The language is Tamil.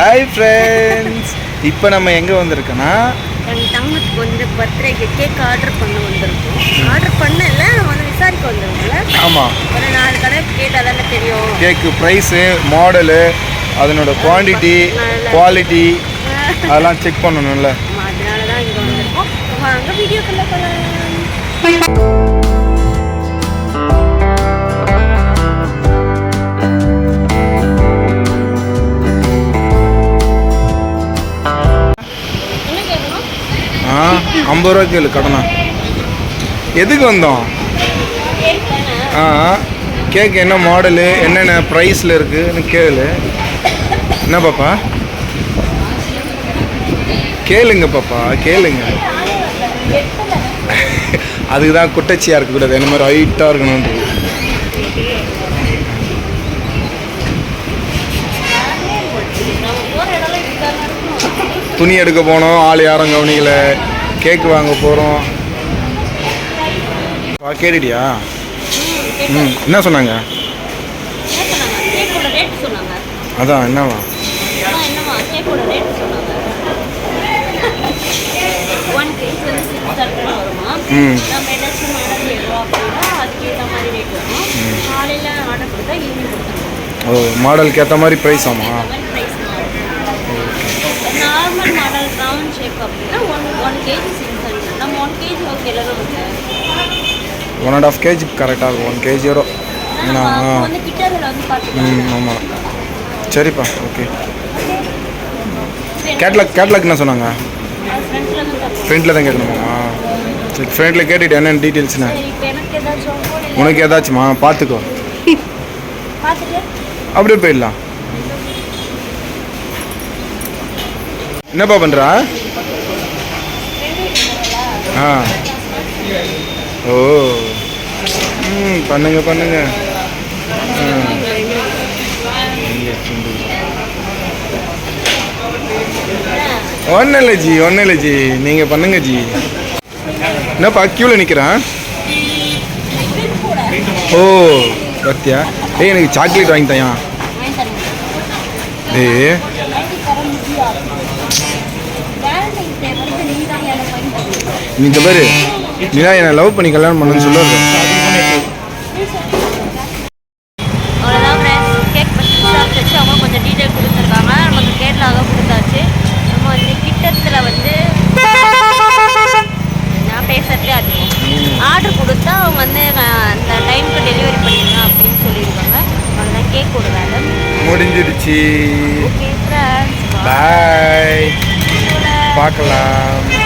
ஹாய் ஃப்ரெண்ட்ஸ் இப்போ நம்ம எங்கே வந்திருக்கோன்னா என் தங்கத்துக்கு வந்து பர்த்டேக்கு கேக் ஆர்டர் பண்ண வந்திருக்கோம். ஆர்டர் பண்ணல வந்து விசாரிக்க வந்திருக்கோம்ல ஆமாம் ஒரு நாலு கடை கேட்டால் தெரியும். கேக்கு ப்ரைஸு மாடலு அதனோட குவான்டிட்டி குவாலிட்டி அதெல்லாம் செக் பண்ணணும்ல. அதனால தான் இங்கே வந்திருக்கோம். வாங்க வீடியோக்குள்ள போகலாம் ஐம்பது ரூபா கேளு கடனா? எதுக்கு வந்தோம்? ஆ கேக் என்ன மாடலு என்னென்ன ப்ரைஸில் இருக்குதுன்னு கேளு. என்ன பாப்பா? கேளுங்க பாப்பா கேளுங்க. அதுக்கு தான் குட்டச்சியாக இருக்கக்கூடாது என்ன மாதிரி ஹைட்டாக இருக்கணும்னு துணி எடுக்க போனோம் ஆள் யாரும் கவனிக்கலை. கேக் வாங்க போகிறோம் கேட்டுட்டியா ம் என்ன சொன்னாங்க? அதான் என்னவா? அம்மா என்னம்மா கேக்கோட ரேட் சொன்னாங்க ஒன் கேஜ் வந்து சிக்ஸ் ஹண்ட்ரட் வருமா ம். நம்ம ஏதாச்சும் மாடல் எழுதுவோம் அப்படின்னா அதுக்கேற்ற மாதிரி ரேட் வரும் காலையில் ஆர்டர் கொடுத்தா ஈவினிங் கொடுத்துருவோம் ஓ மாடலுக்கு ஏற்ற மாதிரி ப்ரைஸ் ஆமா அந்த மாதிரி price normal model round shape அப்படின்னா one one KG six hundred நம்ம ஒன் கேஜி ஓகேல நமக்கு ஒன் அண்ட் ஆஃப் கேஜி கரெக்டாக இருக்கும். ஒன் கேஜி வரும் ஏன்னா ம் ஆமாம் சரிப்பா ஓகே கேட்லாக் கேட்லாக் என்ன சொன்னாங்க? ஃப்ரண்ட்டில் தான் கேட்கணுமா? சரி ஃப்ரண்ட்டில் கேட்டுட்டு என்னென்ன டீட்டெயில்ஸ்ண்ணே உனக்கு ஏதாச்சுமா பார்த்துக்கோ அப்படியே போயிடலாம். என்னப்பா பண்ணுறா ஆ. ஓ. ம் பண்ணுங்க பண்ணுங்க. ஒன்றும் இல்லை ஜி ஒன்றும் இல்லை ஜி. நீங்கள் பண்ணுங்க ஜி. என்னப்பா க்யூவில் நிற்கிறேன் ஓ பத்தியா? ஏய் எனக்கு சாக்லேட் வாங்கி தயா வாங்கி தரேன் ஏய் வாங்கி தர நீ தான் பாரு. நீதான் என்னை லவ் பண்ணி கல்யாணம் பண்ணுன்னு சொல்லுவாங்க அவ்வளோதான் ஃப்ரெண்ட்ஸ் கேக் பற்றி விசாரிச்சு அவங்க கொஞ்சம் டீட்டெயில் கொடுத்துருக்காங்க. நமக்கு கேட்லாக கொடுத்தாச்சு. நம்ம வந்து கிட்டத்தில் வந்து நான் பேசுறதுலே அதிகம். ஆர்டர் கொடுத்தா அவங்க வந்து அந்த டைமுக்கு டெலிவரி பண்ணிடுங்க அப்படின்னு சொல்லியிருக்காங்க. அவ்வளோதான் கேக் கொடுறாங்க முடிஞ்சிடுச்சு. ஓகே ஃப்ரெண்ட்ஸ் பாய் பார்க்கலாம்.